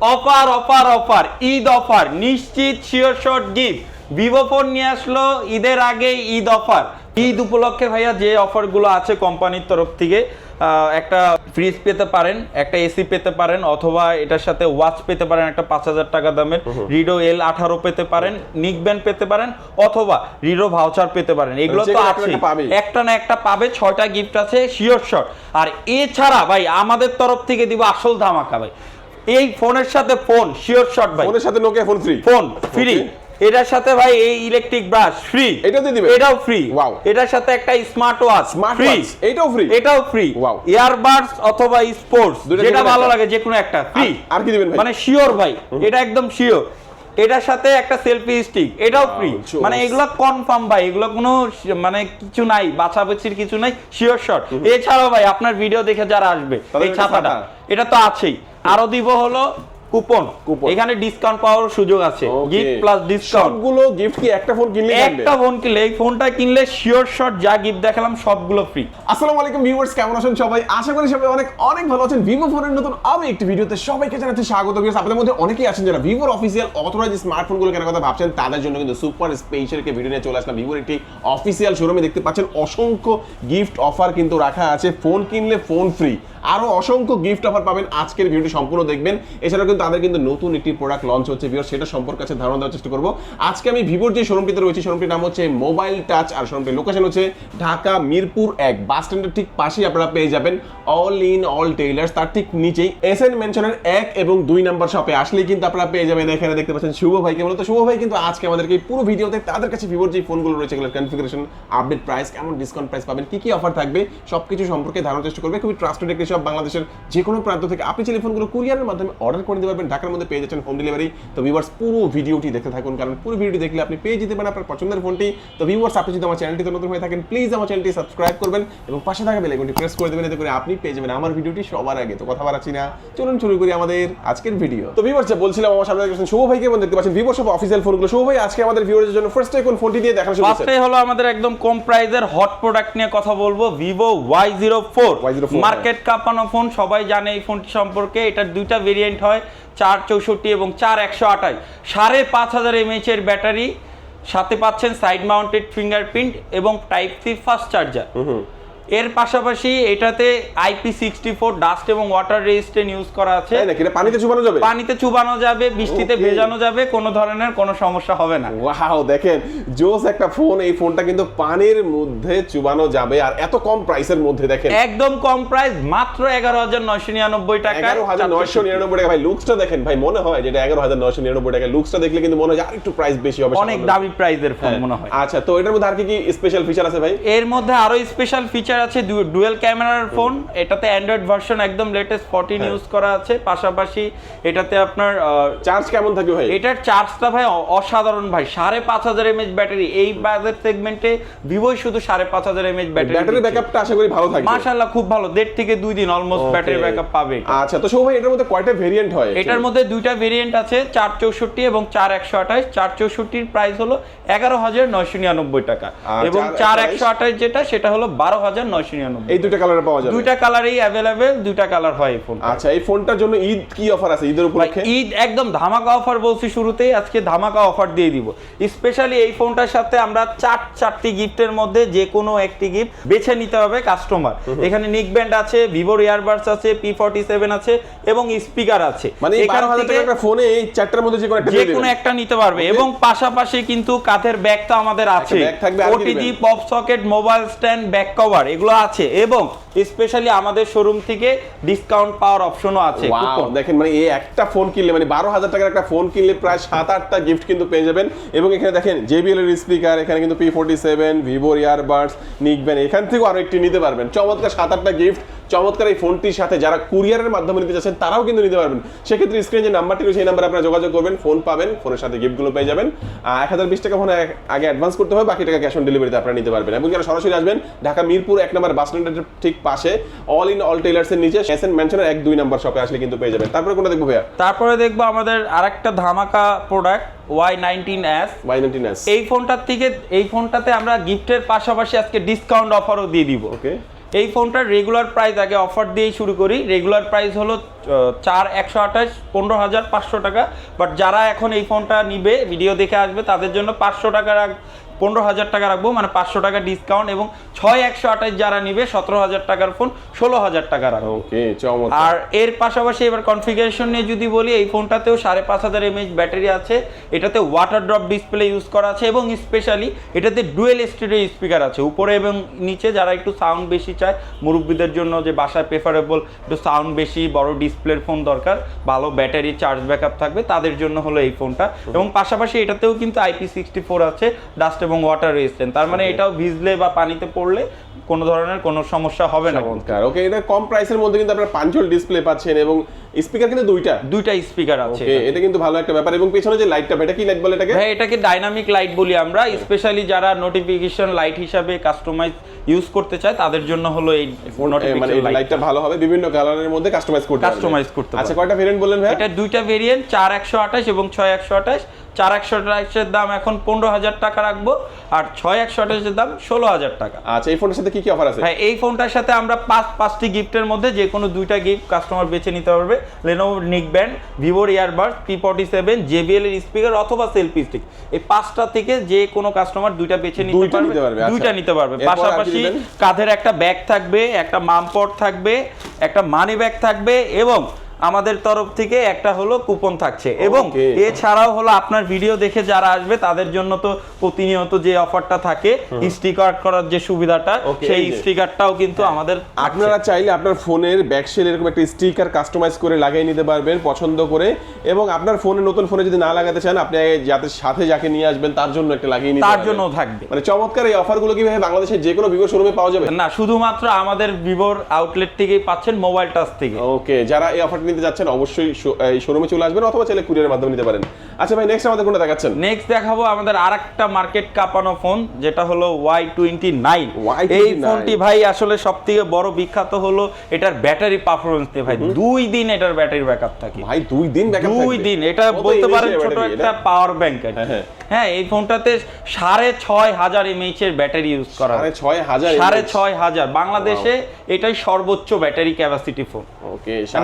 Offer offer offer Eid offer নিশ্চিত sure shot gift Vivo phone নিয়ে আসলো ঈদের আগে ঈদ অফার। ঈদ উপলক্ষে ভাইয়া যে অফারগুলো আছে কোম্পানির তরফ থেকে একটা ফ্রিজ পেতে পারেন একটা এসি পেতে পারেন অথবা এটার সাথে ওয়াচ পেতে পারেন একটা পাঁচ হাজার টাকা দামের। রিডো এল আঠারো পেতে পারেন নিক ব্যান্ড পেতে পারেন অথবা রিডো ভাউচার পেতে পারেন। এগুলো তো একটা আছে একটা একটা না একটা পাবে ছয়টা গিফট আছে শিওর শট আর এছাড়া ভাই আমাদের তরফ থেকে দিব আসল ধামাকা ভাই। এই ফোনের সাথে ফোন শিওর শট ভাই। ফোনের সাথে Nokia phone free phone free এটার সাথে ভাই এই ইলেকট্রিক ব্রাশ ফ্রি এটাও দিয়ে দিবে? এটাও ফ্রি Wow. এটার সাথে একটা স্মার্ট ওয়াচ Smart ফ্রি এটাও free? এটাও ফ্রি Wow. ইয়ারবাডস অথবা স্পোর্টস যেটা ভালো লাগে যে কোনো একটা ফ্রি আর- আর কি দিবেন ভাই? মানে শিওর ভাই এটা একদম শিওর এটার সাথে একটা সেলফি স্টিক এটাও ফ্রি মানে এগুলো কনফার্ম ভাই এগুলো কোনো মানে কিছু নাই বাছাবাছির কিছু নাই শিওর শট এছাড়াও ভাই আপনার ভিডিও দেখে যারা আসবে এই ছাতাটা এটা তো আছেই। আরও দিব হলো কুপন কুপন। এখানে ডিসকাউন্ট পাওয়ার সুযোগ আছে। গিফট প্লাস ডিসকাউন্ট সবগুলো গিফট কি? একটা ফোন কিনলে একটা ফোন কিনলে এই ফোনটা কিনলে শিওর শট যা গিফট দেখালাম সবগুলো ফ্রি আসসালামু আলাইকুম ভিউয়ার্স কেমন আছেন সবাই? আশা করি সবাই অনেক অনেক ভালো আছেন। ভিভো ফোনের নতুন আরও একটি ভিডিওতে সবাইকে জানাতে স্বাগত। ভিউয়ার্স আপনাদের মধ্যে অনেকেই আছেন যারা ভিভোর অফিসিয়াল অথরাইজ স্মার্টফোনগুলো কেনার কথা ভাবছেন তাদের জন্য কিন্তু সুপার স্পেশাল কে ভিডিও নিয়ে চলে আসলাম। ভিভোর একটি অফিসিয়াল শোরুমে দেখতে পাচ্ছেন অসংখ্য গিফট অফার কিন্তু রাখা আছে। ফোন কিনলে ফোন ফ্রি আরও অসংখ্য গিফট অফার পাবেন। আজকের ভিডিওটি সম্পূর্ণ দেখবেন। এছাড়াও কিন্তু তাদের কিন্তু নতুন একটি প্রোডাক্ট লঞ্চ হচ্ছে ভিউয়ার্স সেটা সম্পর্কে আছে ধারণা দেওয়ার চেষ্টা করব। আজকে আমি ভিভোর যে শোরুমটিতে রয়েছে শোরুমটির নাম হচ্ছে মোবাইল টাচ আর শোরুমটির লোকেশন হচ্ছে ঢাকা মিরপুর এক। বাস স্ট্যান্ডের ঠিক পাশেই আপনারা পেয়ে যাবেন অল ইন অল টেইলার্স তার ঠিক নিচেই এস এন মেনশনের এক এবং দুই নাম্বার শপে আসলেই কিন্তু আপনারা পেয়ে যাবেন। এখানে দেখতে পাচ্ছেন শুভ ভাইকে মূলত শুভ ভাই, কিন্তু আজকে আমাদেরকে পুরো ভিডিওতে তাদের কাছে ভিভোর যে ফোনগুলো রয়েছে, এগুলোর কনফিগারেশন আপডেট প্রাইস কেমন ডিসকাউন্ট প্রাইস পাবেন, কি কি অফার থাকবে, সবকিছু সম্পর্কে ধারণার চেষ্টা করবে। খুবই ট্রাস্টেড একটি সব বাংলাদেশের যে কোনো প্রান্ত থেকে। আপনি চাইলে ফোনগুলো কুরিয়ারের মাধ্যমে অর্ডার করে পারবেন ঢাকার মধ্যে পেয়ে যাচ্ছেন হোম ডেলিভারি তো ভিউয়ার্স পুরো ভিডিওটি দেখতে থাকুন কারণ পুরো ভিডিওটি দেখলে আপনি পেয়ে যেতে পারেন আপনার পছন্দের ফোনটি তো ভিউয়ার্স আপনি যদি আমার চ্যানেলটিতে নতুন হয়ে থাকেন প্লিজ আমার চ্যানেলটি সাবস্ক্রাইব করবেন এবং পাশে থাকা বেল আইকনটি প্রেস করে দেবেন এতে করে আপনি পেয়ে যাবেন আমার ভিডিওটি সবার আগে। তো কথা বাড়াচ্ছি না চলুন শুরু করি আমাদের আজকের ভিডিও তো ভিউয়ার্স বলছিলাম আমার সামনে দেখছেন শুভ ভাইকে এবং দেখতে পাচ্ছেন ভিভো সব অফিসিয়াল ফোনগুলো শুভ ভাই আজকে আমাদের ভিউয়ারদের জন্য ফার্স্ট কোন ফোনটি দিয়ে দেখানো শুরু করছেন ফার্স্টে হলো আমাদের একদম কম প্রাইজের হট প্রোডাক্ট নিয়ে কথা বলব Vivo Y zero four Y04 market কাঁপানো ফোন সবাই জানে এই ফোনটি সম্পর্কে এটার দুইটা ভেরিয়েন্ট হয়। চার চৌষট্টি এবং চার একশো আঠাশ। সাড়ে পাঁচ হাজার এমএইচের ব্যাটারি, সাথে পাচ্ছেন সাইড মাউন্টেড ফিঙ্গারপ্রিন্ট এবং টাইপ সি ফাস্ট চার্জার এর পাশাপাশি এটাতে আইপি সিক্সটি ফোর ডাস্ট এবং ওয়াটার রেজিস্ট্যান্ট ইউজ করা আছে। পানিতে চুবানো যাবে? পানিতে চুবানো যাবে বৃষ্টিতে ভেজানো যাবে কোনো ধরনের কোনো সমস্যা হবে না। ওয়াও দেখেন জোস একটা ফোন এই ফোনটা কিন্তু পানির মধ্যে চুবানো যাবে আর এত কম প্রাইসের মধ্যে দেখেন। একদম কম প্রাইস মাত্র এগারো হাজার নয়শো নিরানব্বই টাকা। এগারো হাজার নয়শো নিরানব্বই টাকা। ভাই লুকসটা দেখেন ভাই মনে হয় যেটা এগারো হাজার নয়শো নিরানব্বই টাকা। লুকসটা দেখলে কিন্তু মনে হয় আর একটু প্রাইস বেশি হবে অনেক দামি প্রাইজের ফোন হ্যাঁ। মনে হয়। আচ্ছা তো এটার মধ্যে আর কি কি স্পেশাল ফিচার আছে ভাই? এর মধ্যে আরও স্পেশাল ফিচার আছে ডুয়েল ক্যামেরার ফোন এটাতে অ্যান্ড্রয়েড ভার্সন একদম লেটেস্ট ফোরটিন। ইউজ করা আছে পাশাপাশি এটাতে আপনার চার্জ কেমন থাকবে ভাই? এটার চার্জটা ভাই অসাধারণ ভাই সাড়ে পাঁচ হাজার এমএচ ব্যাটারি এই বাজেট সেগমেন্টে ভিভোই শুধু সাড়ে পাঁচ হাজার এমএচ ব্যাটারি ব্যাটারি ব্যাকআপটা আশা করি ভালো থাকবে। মাশাল্লাহ খুব ভালো দেড় থেকে দুই দিন অলমোস্ট ব্যাটারি ব্যাকআপ পাবে আচ্ছা তো সৌ ভাই এটার মধ্যে কয়টা ভেরিয়েন্ট হয় এটার মধ্যে দুইটা ভেরিয়েন্ট আছে চার চৌষট্টি এবং চার একশো আঠাশ। চার চৌষট্টির প্রাইস হলো এগারো হাজার নয়শো নিরানব্বই টাকা। এবং চার একশো আঠাশ যেটা সেটা হলো বারো হাজার নয়শো নিরানব্বই। এই দুইটা কালারে পাওয়া দুইটা কালারই অ্যাভেলেবেল দুইটা কালার হয় এই ফোন আচ্ছা এই ফোনটার জন্য ঈদ কি অফার আছে? ঈদের উপলক্ষে? ঈদ একদম ধামাকা অফার বলছি শুরুতেই আজকে ধামাকা অফার দিয়ে দিব। স্পেশালি এই ফোনটার সাথে আমরা চার চারটি গিফটের মধ্যে যে কোনো একটি গিফট বেছে নিতে হবে কাস্টমার এখানে নিক ব্যান্ড আছে ভিভোর ইয়ারবাডস আছে পি ফর্টি সেভেন আছে এবং স্পিকার আছে। মানে এখান থেকে একটা ফোনে এই চারটার মধ্যে যে কোনো একটা যে কোনো একটা নিতে পারবে। এবং পাশাপাশি কিন্তু কাঁধের ব্যাগ তো আমাদের আছে OTG pop socket mobile stand back cover এগুলো আছে এবং স্পেশালি আমাদের শোরুম থেকে ডিসকাউন্ট পাওয়ার অপশনও আছে দেখেন মানে এই একটা ফোন কিনলে মানে বারো হাজার টাকার একটা ফোন কিনলে প্রায় সাত আটটা গিফট কিন্তু পেয়ে যাবেন। এবং এখানে দেখেন জেবিএল এর স্পিকার এখানে কিন্তু পি ফোর্টি সেভেন ভিভোর ইয়ারবাডস নিকবেন এখান থেকেও আরও একটি নিতে পারবেন। চমৎকার সাত আটটা গিফট চমৎকার এই ফোনটির সাথে যারা কুরিয়ারের মাধ্যমে নিতে চাচ্ছেন তারাও কিন্তু নিতে পারবেন। সেক্ষেত্রে স্ক্রিনে যে নাম্বারটি রয়েছে সেই নাম্বারে আপনারা যোগাযোগ করবেন ফোন পাবেন ফোনের সাথে গিফটগুলো পেয়ে যাবেন। এক হাজার বিশ টাকা ফোন আগে অ্যাডভান্স করতে হবে বাকি টাকা ক্যাশ অন ডেলিভারিতে আপনারা নিতে পারবেন। এবং যারা সরাসরি আসবেন ঢাকা মিরপুর এক নম্বর বাস স্ট্যান্ডের ঠিক পাশে অল ইন অল টেলার্সের নিচে এস এন ম্যানশনের এক দুই নাম্বার শপে আসলে কিন্তু পেয়ে যাবেন। তারপরে কোনটা দেখব ভাইয়া? তারপরে দেখব আমাদের আরেকটা ধামাকা product Y nineteen S Y nineteen S এই ফোনটার থেকে এই ফোনটাতে আমরা গিফটের পাশাপাশি আজকে ডিসকাউন্ট অফারও দিয়ে দিব। ওকে এই ফোনটার রেগুলার প্রাইস আগে অফার দিয়েই শুরু করি। রেগুলার প্রাইস হলো চার একশো আঠাশ, পনেরো হাজার পাঁচশো টাকা। বাট যারা এখন এই ফোনটা নিবে ভিডিও দেখে আসবে, তাদের জন্য পাঁচশো টাকা রাখ- পনেরো হাজার টাকা রাখব মানে পাঁচশো টাকা ডিসকাউন্ট এবং ছয় একশো আঠাশ যারা নিবে সতেরো হাজার টাকার ফোন ষোলো হাজার টাকা রাখব। আর এর পাশাপাশি এবার কনফিগারেশন নিয়ে যদি বলি এই ফোনটাতেও সাড়ে পাঁচ হাজার এমএইচ ব্যাটারি আছে এটাতে ওয়াটার ড্রপ ডিসপ্লে ইউজ করা আছে এবং স্পেশালি এটাতে ডুয়েল স্টেরিও স্পিকার আছে উপরে এবং নিচে যারা একটু সাউন্ড বেশি চায় মুরব্বীদের জন্য যে বাসায় প্রেফারেবল একটু সাউন্ড বেশি বড় ডিসপ্লের ফোন দরকার ভালো ব্যাটারি চার্জ ব্যাকআপ থাকবে তাদের জন্য হলো এই ফোনটা এবং পাশাপাশি এটাতেও কিন্তু আইপি সিক্সটি ফোর আছে ডাস্ট এবং ওয়াটার রেজিস্ট্যান্ট তার মানে এটাও ভিজলে বা পানিতে পড়লে কোনো ধরনের কোনো সমস্যা হবে না। চমৎকার। ওকে এটা কম প্রাইসের মধ্যে কিন্তু আপনারা পাঞ্চল ডিসপ্লে পাচ্ছেন এবং স্পিকার কিন্তু দুইটা। দুইটা স্পিকার আছে ওকে এটা কিন্তু ভালো একটা ব্যাপার। এবং পেছনে যে লাইটটা এটা কি লাইট বলে এটাকে? ভাই এটাকে ডাইনামিক লাইট বলি আমরা। স্পেশালি যারা নোটিফিকেশন লাইট হিসাবে কাস্টমাইজ ইউজ করতে চায় তাদের জন্য হলো এই মানে লাইটটা ভালো হবে। বিভিন্ন কালারের মধ্যে কাস্টমাইজ করতে পারবেন। Customize করতে আচ্ছা কয়টা ভেরিয়েন্ট বললেন ভাই এটা দুইটা ভেরিয়েন্ট চার একশো আঠাশ এবং ছয় একশো আঠাশ। চার একশো আঠাশের দাম এখন পনেরো হাজার টাকা রাখব আর ছয় একশো আঠাশের দাম ষোলো হাজার টাকা। আচ্ছা এই ফোনের সাথে কি কি অফার আছে? ভাই এই ফোনটার সাথে আমরা পাঁচ পাঁচটি গিফটের মধ্যে যে কোনো দুইটা গিফট কাস্টমার বেছে নিতে পারবে। লেনোভো নিক ব্যান্ড ভিভোর earbud P forty seven JBL এর স্পিকার অথবা সেলফি স্টিক এই পাঁচটা থেকে যে কোনো কাস্টমার দুইটা বেছে নিতে পারবে। আচ্ছা। দুইটা নিতে পারবে। পাশাপাশি কাঁধের একটা ব্যাগ থাকবে একটা মামপট থাকবে একটা মানি ব্যাগ থাকবে এবং আমাদের তরফ থেকে একটা হলো কুপন থাকছে। এবং এছাড়াও হলো আপনার ভিডিও দেখে যারা আসবে তাদের জন্য তো প্রতিনিয়ত যে অফারটা থাকে স্টিকার করার যে সুবিধাটা সেই স্টিকারটাও কিন্তু আমাদের আপনারা চাইলে আপনার ফোনের ব্যাকশেল এরকম একটা স্টিকার কাস্টমাইজ করে লাগিয়ে নিতে পারবেন পছন্দ করে। এবং আপনার ফোনে নতুন ফোনে যদি না লাগাতে চান আপনি যাতে সাথে যাকে নিয়ে আসবেন তার জন্য একটা লাগিয়ে নিতে তার। জন্য থাকবে। মানে চমৎকার এই অফারগুলো কীভাবে বাংলাদেশের যে কোনো ভিভো শোরুমে পাওয়া যাবে? না শুধুমাত্র আমাদের ভিভোর আউটলেট থেকেই পাচ্ছেন মোবাইল টাচ থেকে। ওকে যারা এই অফারটা নিতে যাচ্ছেন অবশ্যই এই শোরুমে চলে আসবেন অথবা চাইলে কুরিয়ারের মাধ্যমে নিতে পারেন। আচ্ছা ভাই নেক্সট আমাদের কোনটা দেখাচ্ছেন? নেক্সট দেখাবো আমাদের আরেকটা মার্কেট কাঁপানো ফোন যেটা হলো ওয়াই টোয়েন্টি নাইন এই ফোনটি ভাই আসলে সব থেকে বড় বিখ্যাত হলো এটার ব্যাটারি পারফরমেন্স ভাই। দুই দিন এটার ব্যাটারি ব্যাকআপ থাকে। ভাই দুই দিন দুই দিন। এটা বলতে পারেন ছোট একটা পাওয়ার ব্যাংক হ্যাঁ, হ্যাঁ। হ্যাঁ এই ফোনটাতে সাড়ে ছয় হাজার এমএইচ এর ব্যাটারি ইউজ করা হাজার সাড়ে ছয় হাজার। বাংলাদেশে এটাই সর্বোচ্চ ব্যাটারি ক্যাপাসিটি ফোন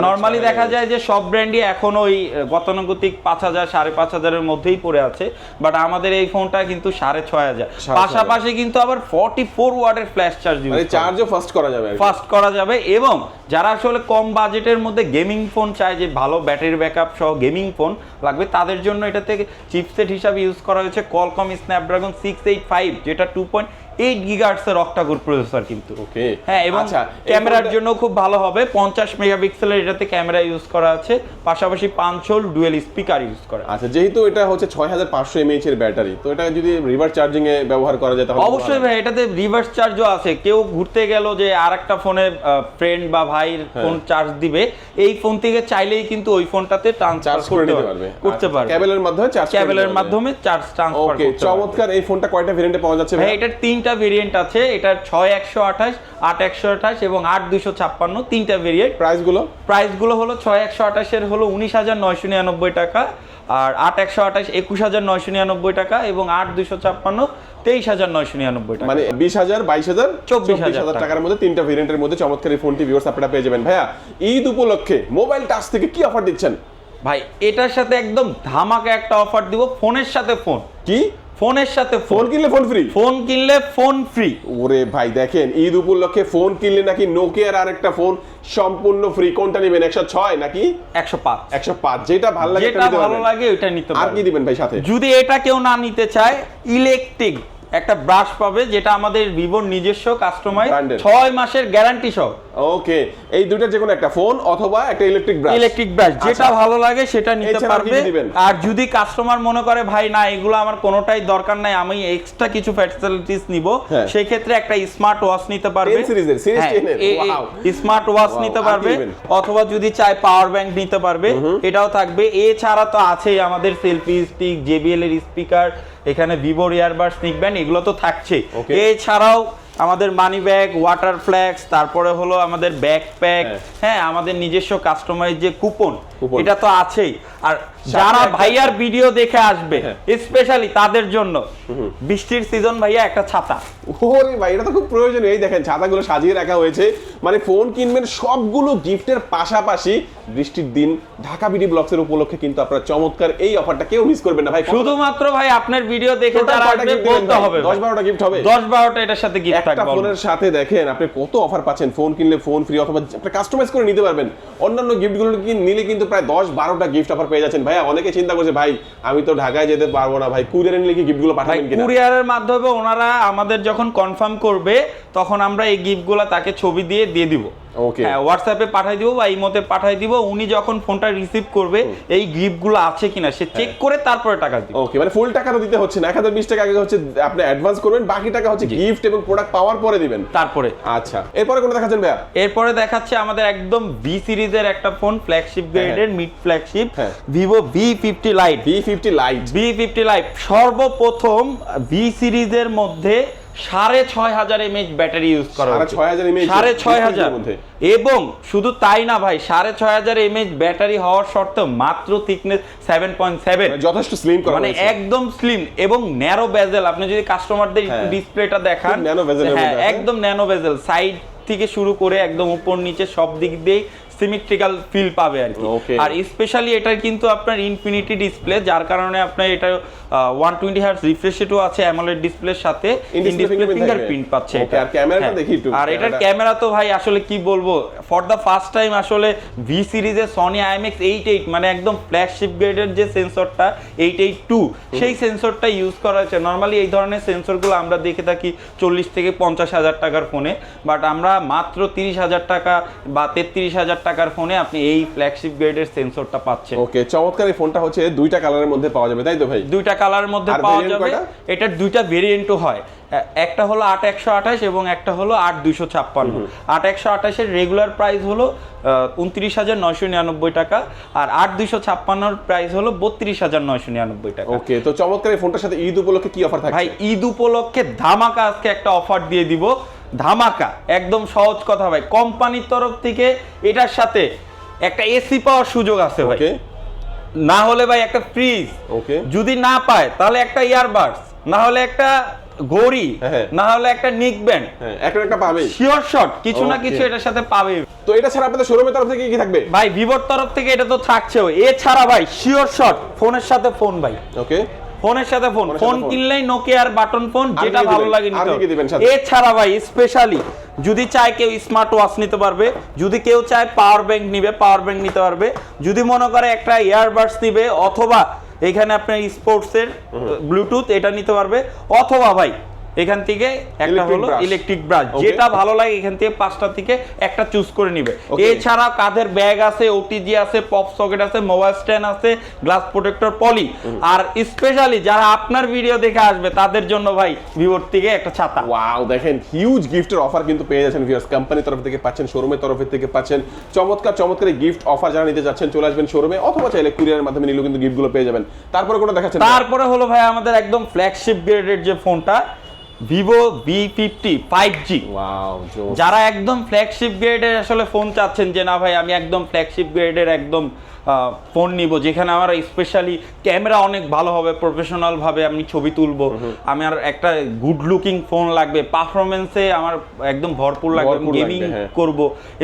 নর্মালি দেখা যায় যে সব ব্র্যান্ডই এখন ওই গতানুগতিক পাঁচ হাজার সাড়ে পাঁচ হাজারের মধ্যেই পড়ে আছে বাট আমাদের এই ফোনটা কিন্তু সাড়ে ছয় হাজার। পাশাপাশি কিন্তু আবার ফর্টি ফোর ওয়ার্ডের ফ্ল্যাশ চার্জ দিবে চার্জও ফাস্ট করা যাবে ফার্স্ট ফাস্ট করা যাবে এবং যারা আসলে কম বাজেটের মধ্যে গেমিং ফোন চায় যে ভালো ব্যাটারি ব্যাকআপ সহ গেমিং ফোন লাগবে তাদের জন্য এটা থেকে চিপসেট হিসাবে ইউজ করা হয়েছে Qualcomm Snapdragon six eight five যেটা টু পয়েন্ট এইট গিগার্সের অক্টাগোর প্রসেসর কিন্তু। ওকে হ্যাঁ এবং আচ্ছা ক্যামেরার জন্য খুব ভালো হবে। পঞ্চাশ মেগাপিক্সেলের এটাতে ক্যামেরা ইউজ করা আছে। পাশাপাশি পাঁচশোল ডুয়েল স্পিকার ইউজ করা। আচ্ছা যেহেতু এটা হচ্ছে ছয় হাজার পাঁচশো এমএইচ এর ব্যাটারি তো এটা যদি রিভার্স চার্জিং এ ব্যবহার করা যায় তাহলে অবশ্যই ভাই এটাতে রিভার্স চার্জও আছে। কেউ ঘুরতে গেল যে আর একটা ফোনে ফ্রেন্ড বা ভাইয়ের হ্যাঁ। ফোন চার্জ দিবে এই ফোন থেকে চাইলেই কিন্তু ওই ফোনটাতে চার্জ করে নিতে পারবে। পারবে। করতে পারবে। কেবলের মাধ্যমে চার্জ ক্যাবেলের মাধ্যমে চার্জ ট্রান্সফার ওকে করতে পারবে। চমৎকার এই ফোনটা কয়টা ভেরিয়েন্টে পাওয়া যাচ্ছে ভাই এটা এটার তিনটা ভেরিয়েন্ট আছে। এটার ছয় একশো আঠাশ আট একশো আঠাশ এবং আট দুশো ছাপ্পান্ন তিনটা ভেরিয়েন্ট প্রাইসগুলো প্রাইসগুলো হলো ছয় একশো আঠাশের হলো উনিশ হাজার নয়শো নিরানব্বই টাকা আর আট একশো আঠাশ একুশ হাজার নয়শো নিরানব্বই টাকা এবং আট দুশো ছাপ্পান্ন তেইশ হাজার নয়শো নিরানব্বই টাকা। মানে বিশ হাজার বাইশ হাজার চব্বিশ হাজার টাকার মধ্যে তিনটা ভেরিয়েন্টের মধ্যে চমৎকার এই ফোনটি ভিউয়ার্স আপনারা পেয়ে যাবেন। ভাইয়া ঈদ উপলক্ষে মোবাইল টাচ থেকে কি অফার দিচ্ছেন? ভাই এটার সাথে একদম ধামাকা একটা অফার দিব ফোনের সাথে ফোন কি? ফোনের সাথে ফোন কিনলে ফোন ফ্রি ফোন কিনলে ফোন ফ্রি ওরে ভাই দেখেন ঈদ উপলক্ষে ফোন কিনলে নাকি নোকিয়ার আরেকটা ফোন সম্পূর্ণ ফ্রি কোনটা নেবেন একশো ছয় নাকি? একশো পাঁচ। একশো পাঁচ যেটা ভালো লাগে যেটা ভালো লাগে ওইটা নিতে আর কি দিবেন ভাই সাথে? যদি এটা কেউ না নিতে চায় ইলেকট্রিক একটা ব্রাশ পাবে যেটা আমাদের ভিভোর নিজস্ব কাস্টমাইজ। ছয় মাসের গ্যারান্টি সহ। ওকে এই দুইটার যে কোনো একটা ফোন অথবা একটা ইলেকট্রিক ব্রাশ ইলেকট্রিক ব্রাশ যেটা ভালো লাগে সেটা নিতে পারবে। আর যদি কাস্টমার মনে করে ভাই না এগুলো আমার কোনোটাই দরকার নাই আমি এক্সট্রা কিছু ফ্যাসিলিটিস নিব হ্যাঁ। সেই ক্ষেত্রে একটা স্মার্ট ওয়াচ নিতে পারবে। 10 সিরিজের, সিরিজ 10 এর, wow! স্মার্ট ওয়াচ নিতে পারবে। অথবা যদি চায় পাওয়ার ব্যাংক নিতে পারবে এটাও থাকবে। এছাড়া তো আছেই আমাদের সেলফি স্টিক জেবিএল এর স্পিকার এখানে ভিভোর ইয়ারবাড স্নিক ব্যান্ড এগুলো তো থাকছে এছাড়াও আমাদের মানি ব্যাগ ওয়াটার ফ্ল্যাক্স তারপরে হলো আমাদের ব্যাকপ্যাক হ্যাঁ। আমাদের নিজস্ব কাস্টমাইজ যে কুপন। এটা তো আছেই আর যারা ভাইয়ার ভিডিও দেখে আসবে হ্যাঁ। স্পেশালি তাদের জন্য। বৃষ্টির সিজন ভাইয়া একটা ছাতা। ওরে ভাই এটা তো খুব প্রয়োজনীয়। এই দেখেন ছাতাগুলো সাজিয়ে রাখা হয়েছে। মানে ফোন কিনবেন সবগুলো গিফটের পাশাপাশি বৃষ্টির দিন ঢাকা বিডি ব্লগসের উপলক্ষে কিন্তু আপনারা চমৎকার এই অফারটা কেউ মিস করবেন না ভাই। শুধুমাত্র ভাই আপনার ভিডিও দেখে যারা আসবে বলতে হবে 10 12টা gift হবে? দশ বারোটা এটার সাথে গিফট একটা ফোনের সাথে দেখেন আপনি কত অফার পাচ্ছেন? ফোন কিনলে ফোন ফ্রি অথবা আপনি কাস্টমাইজ করে নিতে পারবেন। অন্যান্য গিফটগুলো কি নিলে কিন্তু প্রায় দশ বারোটা গিফট অফার পেয়ে যাচ্ছেন ভাই। অনেকে চিন্তা করছে ভাই আমি তো ঢাকায় যেতে পারব না ভাই কুরিয়ারে নিলে কি গিফটগুলো পাঠাবেন কিনা? কুরিয়ারের মাধ্যমে ওনারা আমাদের যখন কনফার্ম করবে তখন আমরা এই গিফটগুলো তাকে ছবি দিয়ে দিয়ে দিব। Okay. হ্যাঁ হোয়াটসঅ্যাপে পাঠাই দিব বা ইমোতে পাঠাই দিব উনি যখন ফোনটা রিসিভ করবে এই গিফটগুলো আছে কিনা সে চেক করে তারপরে টাকা দিবে। ওকে মানে ফুল টাকা তো দিতে হচ্ছে না। এক হাজার বিশ টাকা আগে হচ্ছে আপনি অ্যাডভান্স করবেন বাকি টাকা হচ্ছে গিফট এবং প্রোডাক্ট পাওয়ার পরে দিবেন। তারপরে। আচ্ছা এরপরে কোনো দেখাচ্ছেন ভাইয়া? এরপরে দেখাচ্ছে আমাদের একদম ভি সিরিজের একটা ফোন ফ্ল্যাগশিপ গ্রেডের মিড ফ্ল্যাগশিপ হ্যাঁ। Vivo V fifty lite B fifty lite V fifty lite সর্বপ্রথম ভি সিরিজের মধ্যে সাড়ে ছয় হাজার এমএইচ ব্যাটারি ইউজ করা হয়েছে। সাড়ে ছয় হাজার। এবং শুধু তাই না ভাই সাড়ে ছয় হাজার এমএইচ ব্যাটারি হওয়ার সত্ত্বেও মাত্র থিকনেস সেভেন পয়েন্ট সেভেন যথেষ্ট স্লিম মানে একদম স্লিম এবং ন্যারো বেজেল আপনি যদি কাস্টমারদের হ্যাঁ। ডিসপ্লেটা দেখান খুব narrow হ্যাঁ একদম ন্যানো বেজেল সাইড থেকে শুরু করে একদম উপর নিচে সব দিক দিয়েই সিমেট্রিক্যাল ফিল পাবে আর কি। আর স্পেশালি এটার কিন্তু আপনার ইনফিনিটি ডিসপ্লে যার কারণে আপনার এটা ওয়ান টোয়েন্টি হার্স রিফ্রেশ রেটও আছে অ্যামোলেড ডিসপ্লের সাথে। ইন ডিসপ্লে ফিঙ্গারপ্রিন্ট পাচ্ছে আর ক্যামেরাটা হ্যাঁ। দেখি একটু, আর এটার ক্যামেরা তো ভাই আসলে কি বলব? ফর দ্য ফার্স্ট টাইম আসলে ভি সিরিজের সনি আইএমএক্স এইট এইট মানে একদম ফ্ল্যাগশিপ গ্রেডের যে সেন্সরটা এইট এইট টু সেই সেন্সরটা ইউজ করা হয়েছে। নর্মালি এই ধরনের সেন্সরগুলো আমরা দেখে থাকি চল্লিশ থেকে পঞ্চাশ হাজার টাকার ফোনে বাট আমরা মাত্র তিরিশ হাজার টাকা বা তেত্রিশ হাজার টাকার ফোনে আপনি এই ফ্ল্যাগশিপ গ্রেডের সেন্সরটা পাচ্ছেন। ওকে চমৎকার এই ফোনটা হচ্ছে দুইটা কালারের মধ্যে পাওয়া যাবে তাই তো ভাই? দুইটা কালারের মধ্যে পাওয়া যাবে? এটার দুইটা ভেরিয়েন্টও হয়। একটা হলো আট একশো আঠাশ এবং একটা হলো আট দুইশো ছাপ্পান্ন। আট একশো আঠাশের রেগুলার প্রাইস হলো উনত্রিশ হাজার নয়শো নিরানব্বই টাকা আর আট দুইশো ছাপ্পান্নর প্রাইস হলো বত্রিশ হাজার নয়শো নিরানব্বই টাকা। ওকে তো চমৎকার এই ফোনটার সাথে ঈদ উপলক্ষে কি অফার থাকে ভাই ঈদ উপলক্ষে ধামাকা আজকে একটা অফার দিয়ে দিব। ধামাকা একদম সহজ কথা ভাই। কোম্পানির তরফ থেকে এটার সাথে একটা এসি পাওয়ার সুযোগ আছে ভাই। না হলে ভাই একটা ফ্রিজ ওকে যদি না পায় তাহলে একটা ইয়ারবাডস না হলে একটা ঘড়ি হ্যাঁ। না হলে একটা নিক ব্যান্ড এখন একটা পাবে। শিওর শট কিছু না কিছু এটার সাথে পাবে। তো এটা ছাড়া আপনাদের শোরুমের তরফ থেকে কি থাকবে? ভাই ভিভোর তরফ থেকে এটা তো থাকছেও। এছাড়া ভাই শিওর শট ফোনের সাথে ফোন ভাই। ওকে ফোনের সাথে ফোন ফোন কিনলেই নোকিয়ার বাটন ফোন যেটা ভালো লাগে নিতে। এছাড়া ভাই স্পেশালি যদি চায় কেউ স্মার্ট ওয়াচ নিতে পারবে যদি কেউ চায় পাওয়ার ব্যাংক নিবে পাওয়ার ব্যাংক নিতে পারবে। যদি মনে করে একটা ইয়ারবাডস নিবে অথবা এখানে আপনার স্পোর্টসের ব্লুটুথ এটা নিতে পারবে। অথবা ভাই এখান থেকে একটা হলো ইলেকট্রিক ব্রাশ যেটা ভালো লাগে এখান থেকে পাঁচটা থেকে একটা চুজ করে নিবে। এছাড়া কাঁধের ব্যাগ আছে ওটিজি আছে পপ সকেট আছে মোবাইল স্ট্যান্ড আছে গ্লাস প্রোটেক্টর পলি আর স্পেশালি যারা আপনার ভিডিও দেখে আসবে তাদের জন্য ভাই ভিভোর থেকে একটা ছাতা। ওয়াও দেখেন হিউজ গিফটের অফার কিন্তু পেয়ে যাচ্ছেন ভিউয়ার্স কোম্পানির তরফ থেকে পাচ্ছেন শোরুমের তরফ থেকে পাচ্ছেন। চমৎকার চমৎকার গিফট অফার যারা নিতে যাচ্ছেন চলে আসবেন শোরুমে অথবা চাইলে কুরিয়ারের মাধ্যমে নিলেও কিন্তু গিফটগুলো পেয়ে যাবেন। তারপরে কোনো দেখাচ্ছেন তারপরে হলো ভাই আমাদের একদম ফ্ল্যাগশিপ গ্রেডের যে ফোনটা Vivo V fifty five G যারা একদম ফ্ল্যাগশিপ গ্রেডের আসলে ফোন চাচ্ছেন যে না ভাই আমি একদম ফ্ল্যাগশিপ গ্রেডের একদম ফোন নিব। যেখানে আমার স্পেশালি ক্যামেরা অনেক ভালো হবে প্রফেশনাল ভাবে আমি ছবি তুলবো। আমার একটা গুড লুকিং ফোন লাগবে। পারফরমেন্সে আমার একদম ভরপুর লাগবে। গেমিং হ্যাঁ। করব।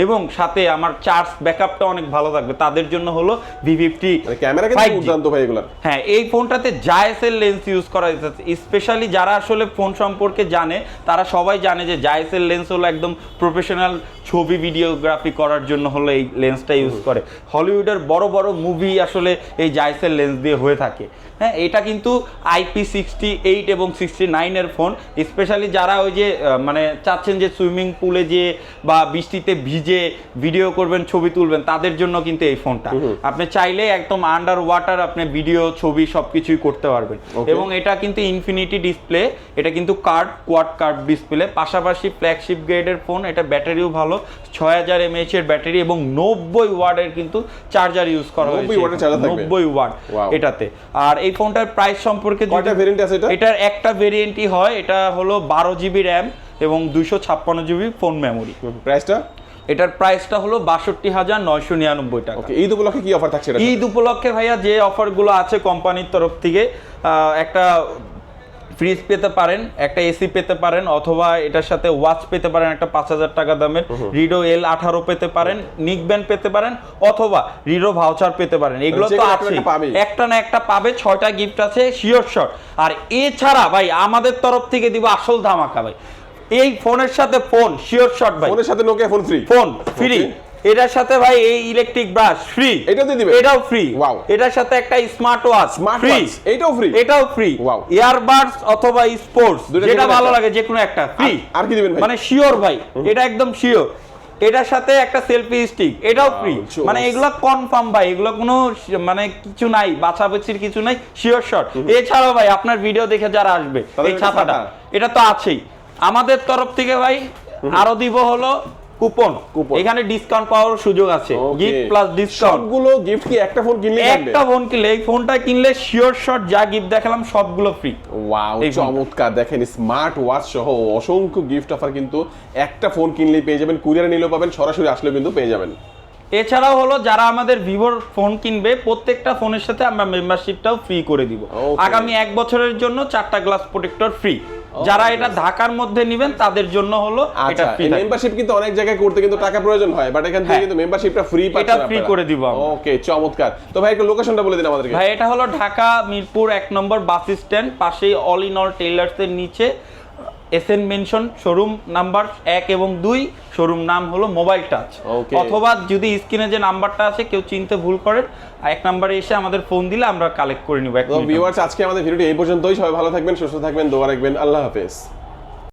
এবং সাথে আমার চার্জ ব্যাকআপটা অনেক ভালো থাকবে। তাদের জন্য হলো ভি ফিফটি ক্যামেরা কিন্তু ভাই এগুলা। হ্যাঁ এই ফোনটাতে জায়েসের লেন্স ইউজ করা যেতেছে স্পেশালি যারা আসলে ফোন সম্পর্কে জানে তারা সবাই জানে যে জায়েসের লেন্স হলো একদম প্রফেশনাল ছবি ভিডিওগ্রাফি করার জন্য হলো এই লেন্সটা ইউজ করে। হলিউডের বড় বড় মুভি আসলে এই জায়েসের লেন্স দিয়ে হয়ে থাকে। হ্যাঁ এটা কিন্তু আইপি সিক্সটি এইট এবং সিক্সটি নাইনের ফোন স্পেশালি যারা ওই যে মানে চাচ্ছেন যে সুইমিং পুলে যে বা বৃষ্টিতে ভিজে ভিডিও করবেন ছবি তুলবেন তাদের জন্য কিন্তু এই ফোনটা আপনি চাইলে একদম আন্ডার ওয়াটার আপনি ভিডিও ছবি সবকিছুই করতে পারবেন। এবং এটা কিন্তু ইনফিনিটি ডিসপ্লে এটা কিন্তু কার্ড কোয়াড কার্ড ডিসপ্লে পাশাপাশি ফ্ল্যাগশিপ গ্রেডের ফোন এটা ব্যাটারিও ভালো ছয় হাজার এমএইচ এর ব্যাটারি এবং নব্বই ওয়ার্ডের কিন্তু চার্জার ইউজ করা 90 হয়েছে ওয়াটের charger থাকবে? নব্বই ওয়াট এটাতে। আর এই ফোনটার প্রাইস সম্পর্কে কয়টা ভেরিয়েন্ট আছে এটা? এটার একটা ভেরিয়েন্টই হয় এটা হলো বারো জিবি র্যাম এবং দুশো ছাপ্পান্ন জিবি ফোন মেমোরি প্রাইসটা এটার প্রাইসটা হলো বাষট্টি হাজার নয়শো নিরানব্বই টাকা। ওকে ঈদ উপলক্ষে কি অফার থাকছে এটা ঈদ উপলক্ষে ভাইয়া যে অফারগুলো আছে কোম্পানির তরফ থেকে একটা ফ্রিজ পেতে পারেন একটা এসি পেতে পারেন অথবা এটার সাথে ওয়াচ পেতে পারেন একটা পাঁচ হাজার টাকা দামের। রিডো এল আঠারো পেতে পারেন নিক ব্যান্ড পেতে পারেন অথবা রিডো ভাউচার পেতে পারেন। এগুলো তো আছে একটা একটা না একটা পাবে ছয়টা গিফট আছে শিওর শট আর এছাড়া ভাই আমাদের তরফ থেকে দিব আসল ধামাকা ভাই। এই ফোনের সাথে ফোন শিওর শট ভাই। ফোনের সাথে Nokia phone free phone free এটার সাথে ভাই এই ইলেকট্রিক ব্রাশ ফ্রি এটাও দিয়ে দিবে? এটাও ফ্রি Wow. এটার সাথে একটা স্মার্ট ওয়াচ Smart ফ্রি এটাও ফ্রি এটাও ফ্রি Wow. ইয়ারবাডস অথবা স্পোর্টস যেটা ভালো লাগে যে কোনো একটা ফ্রি আর- আর কি দিবেন ভাই? মানে শিওর ভাই এটা একদম শিওর এটার সাথে একটা সেলফি স্টিক এটাও ফ্রি মানে এগুলো কনফার্ম ভাই এগুলো কোনো মানে কিছু নাই বাছাবাছির কিছু নাই শিওর শট এছাড়াও ভাই আপনার ভিডিও দেখে যারা আসবে এই ছাতাটা এটা তো আছেই। আমাদের তরফ থেকে ভাই আরও দিব হলো কুপন কুপন। এখানে ডিসকাউন্ট পাওয়ার সুযোগ আছে। গিফট প্লাস ডিসকাউন্ট সবগুলো গিফট কি একটা ফোন কিনলে একটা ফোন কিনলে এই ফোনটা কিনলে শিওর শট যা গিফট দেখালাম সবগুলো ফ্রি ওয়াও। চমৎকার। দেখেন স্মার্ট ওয়াচ সহ অসংখ্য গিফট অফার কিন্তু একটা ফোন কিনলেই পেয়ে যাবেন। কুরিয়ারে নিলেও পাবেন সরাসরি আসলেও কিন্তু পেয়ে যাবেন। এছাড়াও হলো যারা আমাদের ভিভোর ফোন কিনবে প্রত্যেকটা ফোনের সাথে আমরা মেম্বারশিপটাও ফ্রি করে দিব। আগামী এক বছরের জন্য চারটা গ্লাস প্রোটেক্টর ফ্রি যারা এটা ঢাকার মধ্যে নিবেন তাদের জন্য হলো এটা আচ্ছা ফ্রি মেম্বারশিপ কিন্তু অনেক জায়গায় করতে কিন্তু টাকা প্রয়োজন হয় বাট এখান থেকে হ্যাঁ। কিন্তু মেম্বারশিপটা ফ্রি পাচ্ছেন এটা ফ্রি করে দিব ওকে চমৎকার। তো ভাই একটু লোকেশনটা বলে দিন আমাদেরকে। ভাই এটা হলো ঢাকা মিরপুর এক নম্বর বাস স্ট্যান্ড পাশেই অল ইন অল টেইলার্স এর নিচে। এসএন মেনশন শোরুম নাম্বার এক এবং দুই শোরুম নাম হলো মোবাইল টাচ. অথবা যদি স্ক্রিনে যে নাম্বারটা আছে কেউ চিনতে ভুল করেন এক নাম্বারে এসে আমাদের ফোন দিলে আমরা কালেক্ট করে নিব ভিউয়ার্স আজকে আমাদের ভিডিওটি এই পর্যন্তই। সবাই ভালো থাকবেন সুস্থ থাকবেন দোয়া রাখবেন। আল্লাহ হাফেজ।